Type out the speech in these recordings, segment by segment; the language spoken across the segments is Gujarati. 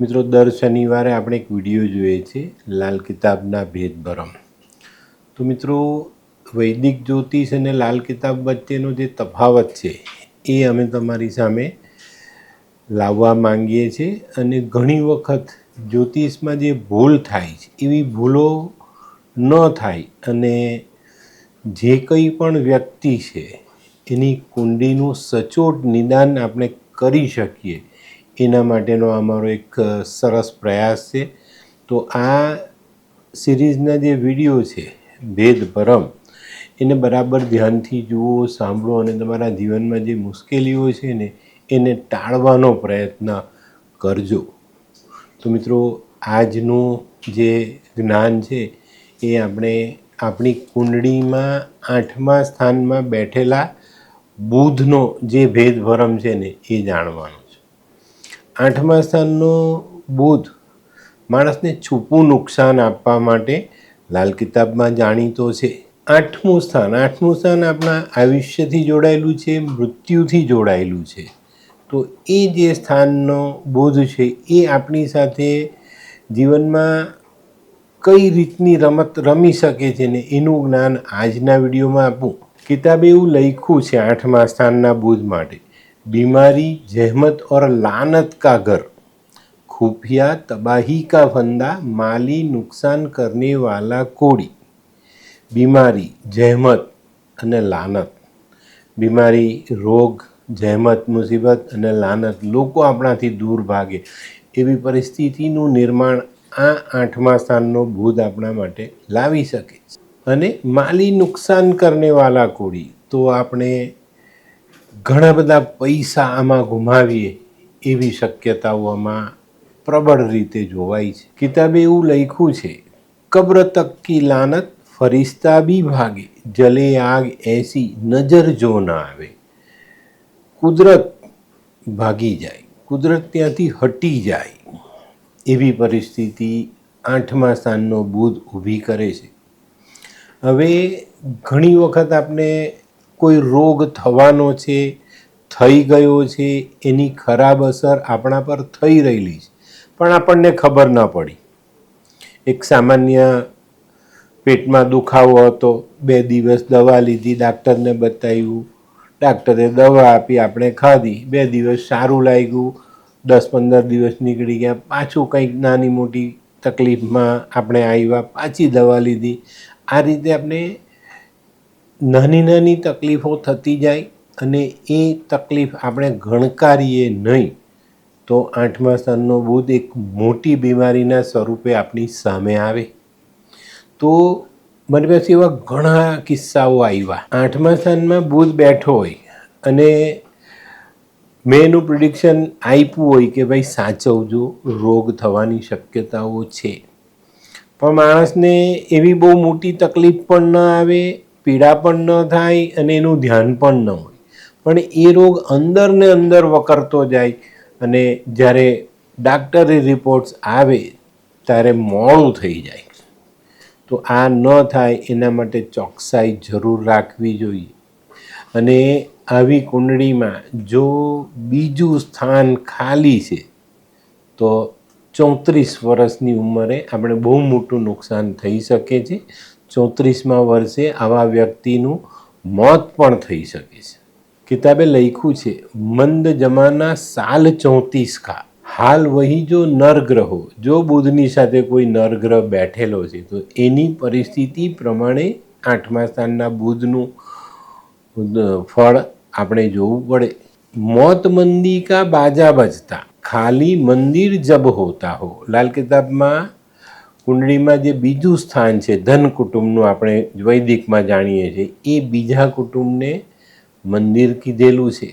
મિત્રો, દર શનિવારે આપણે એક વીડિયો જોઈએ છે, લાલ કિતાબના ભેદભરમ. તો મિત્રો, વૈદિક જ્યોતિષ અને લાલ કિતાબ વચ્ચેનો જે તફાવત છે, એ અમે તમારી સામે લાવવા માંગીએ છીએ અને ઘણી વખત જ્યોતિષમાં જે ભૂલ થાય છે, એવી ભૂલો ન થાય અને જે કંઈ પણ વ્યક્તિ છે, એની કુંડીનું સચોટ નિદાન આપણે કરી શકીએ એના માટેનો અમારો એક સરસ પ્રયાસ છે. તો આ સિરીઝના જે વીડિયો છે, ભેદ ભરમ, એને બરાબર ધ્યાનથી જુઓ, સાંભળો અને તમારા જીવનમાં જે મુશ્કેલીઓ છે ને, એને ટાળવાનો પ્રયત્ન કરજો. તો મિત્રો, આજનું જે જ્ઞાન છે, એ આપણે આપણી કુંડળીમાં આઠમા સ્થાનમાં બેઠેલા બુધનો જે ભેદભરમ છે ને, એ જાણવાનું. આઠમા સ્થાનનો બુધ માણસને છૂપું નુકસાન આપવા માટે લાલ કિતાબમાં જાણીતો છે. આઠમું સ્થાન આઠમું સ્થાન આપણા આયુષ્યથી જોડાયેલું છે, મૃત્યુથી જોડાયેલું છે. તો એ જે સ્થાનનો બોધ છે, એ આપણી સાથે જીવનમાં કઈ રીતની રમત રમી શકે છે ને એનું જ્ઞાન આજના વિડીયોમાં આપું. કિતાબે એવું લખ્યું છે આઠમા સ્થાનના બુધ માટે. બીમારી જહેમત ઓર લાનત કા ઘર खुफिया तबाही का फंदा माली नुकसान करने वाला कोड़ी બીમારી જહેમત અને લાનત બીમારી રોગ જહેમત મુસીબત અને લાનત લોકો આપણાથી દૂર ભાગે એવી પરિસ્થિતિનું નિર્માણ આ આઠમા સ્થાનનો બુધ આપણા માટે લાવી શકે છે અને માલી નુકસાન કરનેવાલા કોડી તો આપણે ઘણા બધા પૈસા આમાં ગુમાવીએ એવી શક્યતાઓ આમાં પ્રબળ રીતે જોવાય છે. કિતાબે એવું લખ્યું છે, કબ્ર તક્કી લાનત, ફરિશ્તા બી ભાગે, જલે આગ એસી નજર જો ના આવે. કુદરત ભાગી જાય, કુદરત ત્યાંથી હટી જાય એવી પરિસ્થિતિ આઠમા સ્થાનનો બુધ ઊભી કરે છે. હવે ઘણી વખત આપણે કોઈ રોગ થવાનો છે, થઈ ગયો છે, એની ખરાબ અસર આપણા પર થઈ રહેલી છે. પણ આપણને ખબર ન પડી. એક સામાન્ય પેટમાં દુખાવો હતો, બે દિવસ દવા લીધી, ડાક્ટરને બતાવ્યું. ડાક્ટરે દવા આપી, આપણે ખાધી. બે દિવસ સારું લાગ્યું. દસ પંદર દિવસ નીકળી ગયા. પાછું કંઈક નાની મોટી તકલીફમાં આપણે આવ્યા, પાછી દવા લીધી. આ રીતે આપણે નાની નાની તકલીફો થતી જાય અને એ તકલીફ આપણે ગણકારીએ નહીં, તો આઠમા સ્થાનનો બુધ એક મોટી બીમારીના સ્વરૂપે આપણી સામે આવે. તો મને પાસે એવા ઘણા કિસ્સાઓ આવ્યા. આઠમા સ્થાનમાં બુધ બેઠો હોય અને મેં પ્રિડિક્શન આપ્યું હોય કે ભાઈ સાચવજો, રોગ થવાની શક્યતાઓ છે. પણ માણસને એવી બહુ મોટી તકલીફ પણ ન આવે પીડા પણ ન થાય અને એનું ધ્યાન પણ ન હોય. પણ એ રોગ અંદર ને અંદર વકરતો જાય અને જ્યારે ડાક્ટરી રિપોર્ટ્સ આવે ત્યારે મોડું થઈ જાય. તો આ ન થાય એના માટે ચોકસાઈ જરૂર રાખવી જોઈએ. અને આવી કુંડળીમાં જો બીજું સ્થાન ખાલી છે, તો ચોત્રીસ વર્ષની ઉંમરે આપણે બહુ મોટું નુકસાન થઈ શકે છે. ચોત્રીસમાં વર્ષે આવા વ્યક્તિનું મોત પણ થઈ શકે છે. કિતાબે લખ્યું છે, મંદ જમાના સાલ ચોત્રીસ કા હાલ વહી જો નરગ્રહો જો બુધની સાથે કોઈ નરગ્રહ બેઠેલો છે, તો એની પરિસ્થિતિ પ્રમાણે આઠમા સ્થાનના બુધનું ફળ આપણે જોવું પડે. મોત મંદી કા બાજા બજતા, ખાલી મંદિર જબ હોતા હો. લાલ કિતાબમાં કુંડળીમાં જે બીજું સ્થાન છે, ધન કુટુંબનું આપણે વૈદિકમાં જાણીએ છીએ, એ બીજા કુટુંબને મંદિર કીધેલું છે,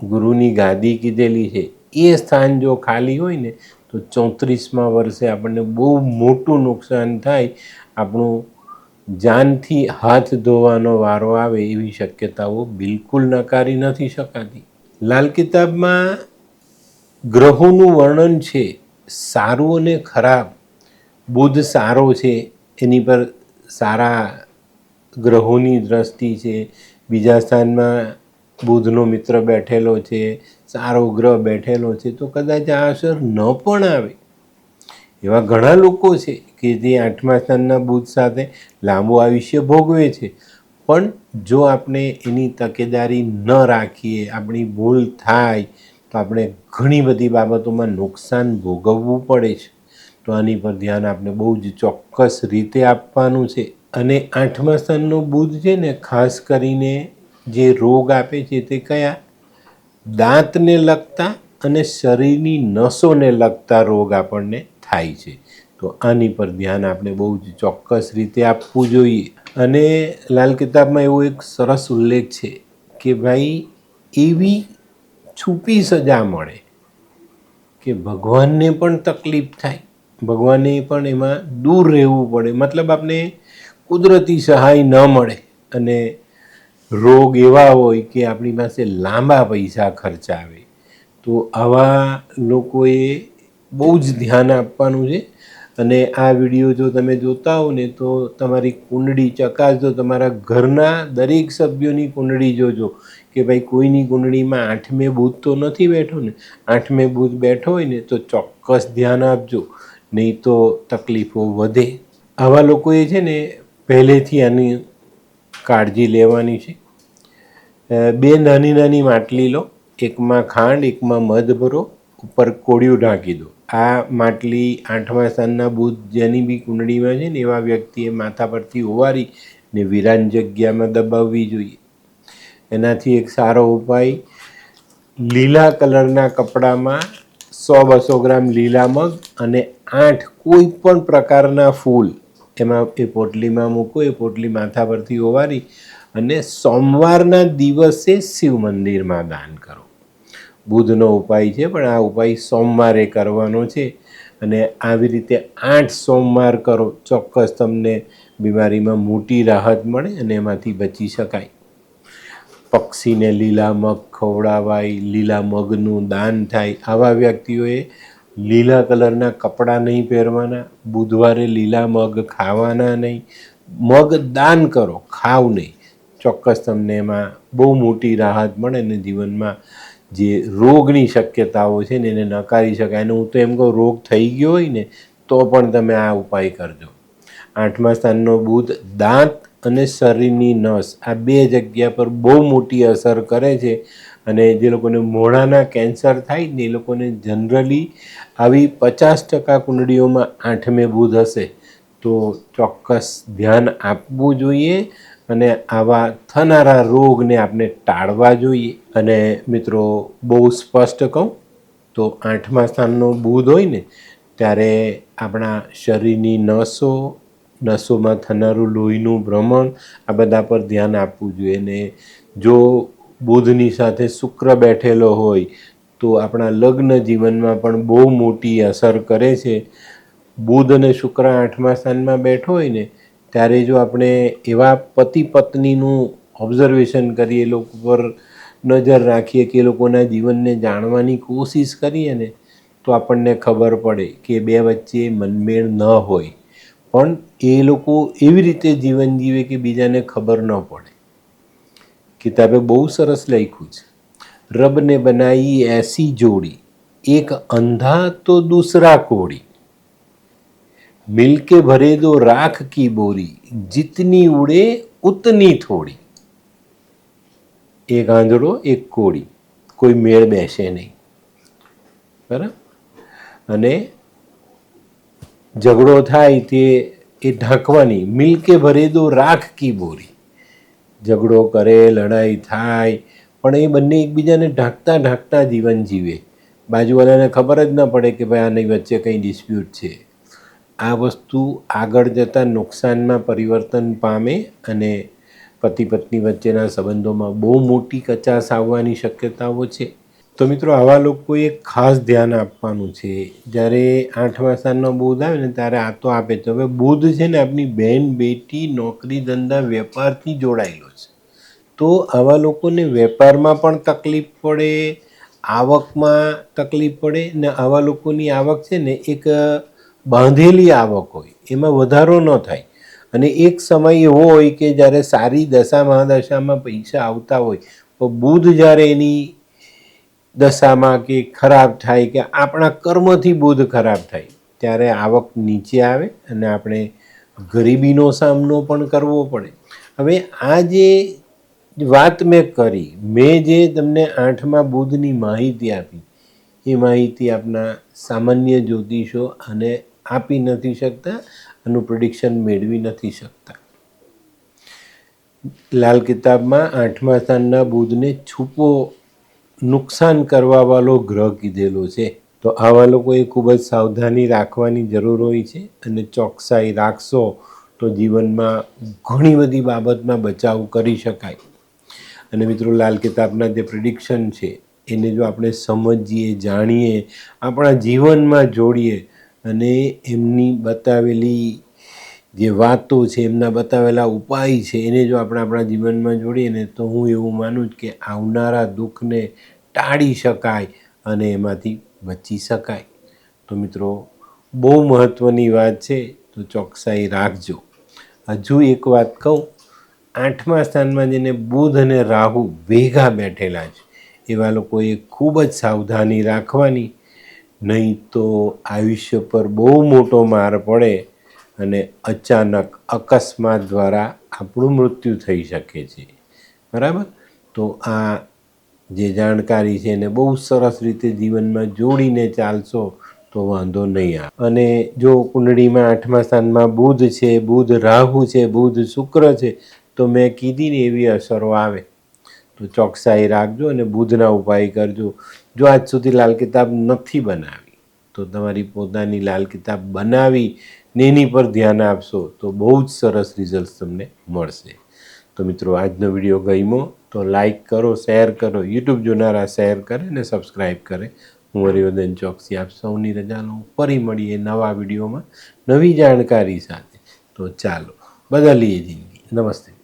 ગુરુની ગાદી કીધેલી છે. એ સ્થાન જો ખાલી હોય ને, તો ચોત્રીસમાં વર્ષે આપણને બહુ મોટું નુકસાન થાય, આપણું જાનથી હાથ ધોવાનો વારો આવે એવી શક્યતાઓ બિલકુલ નકારી નથી શકાતી. લાલ કિતાબમાં ગ્રહોનું વર્ણન છે, સારું અને ખરાબ. બુધ સારો છે, એની પર સારા ગ્રહોની દ્રષ્ટિ છે, બીજા સ્થાનમાં બુધનો મિત્ર બેઠેલો છે, સારો ગ્રહ બેઠેલો છે, તો કદાચ આ અસર ન પણ આવે. એવા ઘણા લોકો છે કે જે આઠમા સ્થાનના બુધ સાથે લાંબુ આયુષ્ય ભોગવે છે. પણ જો આપણે એની તકેદારી ન રાખીએ, આપણી ભૂલ થાય, તો આપણે ઘણી બધી બાબતોમાં નુકસાન ભોગવવું પડે છે. તો આની પર ધ્યાન આપણે બહુ જ ચોક્કસ રીતે આપવાનું છે. અને આઠમા સ્થાનનો બુધ છે ને, ખાસ કરીને જે રોગ આપે છે તે કયા? દાંતને લગતા અને શરીરની નસોને લગતા રોગ આપણને થાય છે. તો આની પર ધ્યાન આપણે બહુ જ ચોક્કસ રીતે આપવું જોઈએ. અને લાલ કિતાબમાં એવો એક સરસ ઉલ્લેખ છે કે ભાઈ, એવી છુપી સજા મળે કે ભગવાનને પણ તકલીફ થાય. ભગવાને પણ એમાં દૂર રહેવું પડે. મતલબ આપણે કુદરતી સહાય ન મળે અને રોગ એવા હોય કે આપણી પાસે લાંબા પૈસા ખર્ચાવે તો આવા લોકોએ બહુ જ ધ્યાન આપવાનું છે. અને આ વીડિયો જો તમે જોતા હો ને તો તમારી કુંડળી ચકાસજો તમારા ઘરના દરેક સભ્યોની કુંડળી જોજો કે ભાઈ કોઈની કુંડળીમાં આઠમે બુધ તો નથી બેઠો ને? આઠમે બુધ બેઠો હોય ને તો ચોક્કસ ધ્યાન આપજો. નહીં તો તકલીફો વધે. આવા લોકોએ છે ને પહેલેથી આની કાળજી લેવાની છે. બે નાની નાની માટલી લો. એકમાં ખાંડ, એકમાં મધ ભરો. ઉપર કોળિયું ઢાંકી દો. આ માટલી આઠમા સ્થાનના બુધ જેની બી કુંડળીમાં છે ને એવા વ્યક્તિએ માથા પરથી ઓવારી ને વિરાન જગ્યામાં દબાવવી જોઈએ. એનાથી એક સારો ઉપાય લીલા કલરના કપડામાં સો બસો ગ્રામ લીલા મગ અને આઠ કોઈ પણ પ્રકારના ફૂલ. એમાં એ પોટલીમાં મૂકો, એ પોટલી માથા પરથી ઓવારી અને સોમવારના દિવસે શિવ મંદિરમાં દાન કરો. બુધનો ઉપાય છે, પણ આ ઉપાય સોમવારે કરવાનો છે અને આવી રીતે આઠ સોમવાર કરો, ચોક્કસ તમને બીમારીમાં મોટી રાહત મળે અને એમાંથી બચી શકાય. પક્ષીને લીલા મગ ખવડાવાય, લીલા મગનું દાન થાય. આવા વ્યક્તિઓએ લીલા કલરના કપડાં નહીં પહેરવાના, બુધવારે લીલા મગ ખાવાના નહીં. મગ દાન કરો, ખાવ નહીં. ચોક્કસ તમને એમાં બહુ મોટી રાહત મળે ને જીવનમાં જે રોગની શક્યતાઓ છે ને એને નકારી શકાય. અને હું તો એમ કહું, રોગ થઈ ગયો હોય ને, તો પણ તમે આ ઉપાય કરજો. આઠમા સ્થાનનો બુધ દાંત અને શરીરની નસ આ બે જગ્યા પર બહુ મોટી અસર કરે છે અને જે લોકોને મોઢાના કેન્સર થાય ને એ લોકોને જનરલી આવી પચાસ ટકા કુંડળીઓમાં આઠમે બુધ હશે. તો ચોક્કસ ધ્યાન આપવું જોઈએ અને આવા થનારા રોગને આપણે ટાળવા જોઈએ. અને મિત્રો, બહુ સ્પષ્ટ કહું તો આઠમા સ્થાનનો બુધ હોય ને, ત્યારે આપણા શરીરની નસો નસોમાં થનારું લોહીનું ભ્રમણ આ બધા પર ધ્યાન આપવું જોઈએ. ને જો બુધની સાથે શુક્ર બેઠેલો હોય, તો આપણા લગ્ન જીવનમાં પણ બહુ મોટી અસર કરે છે. બુધ અને શુક્ર આઠમા સ્થાનમાં બેઠો હોય ને, ત્યારે જો આપણે એવા પતિ પત્નીનું ઓબ્ઝર્વેશન કરીએ, એ લોકો પર નજર રાખીએ કે એ લોકોના જીવનને જાણવાની કોશિશ કરીએ ને, તો આપણને ખબર પડે કે બે વચ્ચે મનમેળ ન હોય. પણ એ લોકો એવી રીતે જીવન જીવે કે બીજાને ખબર ન પડે. કિતાબે બહુ સરસ લખ્યું છે. રબને બનાવી એસી જોડી, એક અંધા તો દૂસરા કોડી મિલકે ભરે દો રાખ કી બોરી, જીતની ઉડે ઉતની થોડી. એક આંધળો, એક કોળી. કોઈ મેળ બેસે નહીં. બરાબર? અને ઝઘડો થાય તે એ ઢાંકવાની, મિલકે ભરે દો રાખ કી બોરી. ઝઘડો કરે, લડાઈ થાય, પણ એ બંને એકબીજાને ઢાંકતા ઢાંકતા જીવન જીવે. બાજુવાળાને ખબર જ ન પડે કે ભાઈ આની વચ્ચે કંઈ ડિસ્પ્યુટ છે. આ વસ્તુ આગળ જતાં નુકસાનમાં પરિવર્તન પામે અને પતિ પત્ની વચ્ચેના સંબંધોમાં બહુ મોટી કચાશ આવવાની શક્યતાઓ છે. તો મિત્રો, આવા લોકોએ ખાસ ધ્યાન આપવાનું છે. જ્યારે આઠમા સ્થાનનો બુધ આવે ને, ત્યારે આ તો આપે છે હવે બુધ છે ને આપણી બહેન બેટી, નોકરી, ધંધા, વેપારથી જોડાયેલો છે. તો આવા લોકોને વેપારમાં પણ તકલીફ પડે, આવકમાં તકલીફ પડે ને આવા લોકોની આવક છે ને, એક બાંધેલી આવક હોય. એમાં વધારો ન થાય. અને એક સમય એવો હોય કે જ્યારે સારી દશા, મહાદશામાં પૈસા આવતા હોય તો બુધ જ્યારે એની દશામાં કે ખરાબ થાય કે આપણા કર્મથી બુધ ખરાબ થાય, ત્યારે આવક નીચે આવે અને આપણે ગરીબીનો સામનો પણ કરવો પડે. હવે આ જે વાત મેં કરી, મેં જે તમને આઠમા બુધની માહિતી આપી, એ માહિતી આપણા સામાન્ય જ્યોતિષો અને આપી નથી શકતા આનું પ્રિડિક્શન મેળવી નથી શકતા. લાલ કિતાબમાં આઠમા સ્થાનના બુધને છુપો નુકસાન કરવાવાળો ગ્રહ કીધેલો છે. તો આવા લોકોએ ખૂબ જ સાવધાની રાખવાની જરૂર હોય છે અને ચોકસાઈ રાખશો તો જીવનમાં ઘણી બધી બાબતમાં બચાવ કરી શકાય. અને મિત્રો, લાલ કિતાબના જે પ્રિડિક્શન છે, એને જો આપણે સમજીએ, જાણીએ, આપણા જીવનમાં જોડીએ અને એમની બતાવેલી જે વાતો છે એમના બતાવેલા ઉપાય છે, એને જો આપણે આપણા જીવનમાં જોડીએ ને તો હું એવું માનું જ કે આવનારા દુઃખને ટાળી શકાય અને એમાંથી બચી શકાય. તો મિત્રો, બહુ મહત્ત્વની વાત છે, તો ચોકસાઈ રાખજો. હજુ એક વાત કહું, આઠમા સ્થાનમાં જેને બુધ અને રાહુ ભેગા બેઠેલા છે એવા લોકોએ ખૂબ જ સાવધાની રાખવાની, નહીં તો આયુષ્ય પર બહુ મોટો માર પડે અને અચાનક અકસ્માત દ્વારા આપણું મૃત્યુ થઈ શકે છે. બરાબર? તો આ જે જાણકારી છે એને બહુ સરસ રીતે જીવનમાં જોડીને ચાલશો તો વાંધો નહીં આવે. અને જો કુંડળીમાં આઠમા સ્થાનમાં બુધ છે, બુધ રાહુ છે, બુધ શુક્ર છે, તો મેં કીધી ને એવી અસરો આવે. તો ચોકસાઈ રાખજો અને બુધના ઉપાય કરજો. જો આજ સુધી લાલ કિતાબ નથી બનાવી, તો તમારી પોતાની લાલ કિતાબ બનાવી ને એની પર ધ્યાન આપશો તો બહુ જ સરસ રિઝલ્ટ તમને મળશે. તો મિત્રો, આજનો વીડિયો ગમ્યો તો લાઈક કરો શેર કરો યુટ્યુબ જોનારા શેર કરે ને સબસ્ક્રાઈબ કરે. હું હરિવર્ધન ચોકસી આપ સૌની રજા લઉં ફરી મળીએ નવા વિડીયોમાં નવી જાણકારી સાથે. તો ચાલો, બદલીએ જિંદગી. નમસ્તે.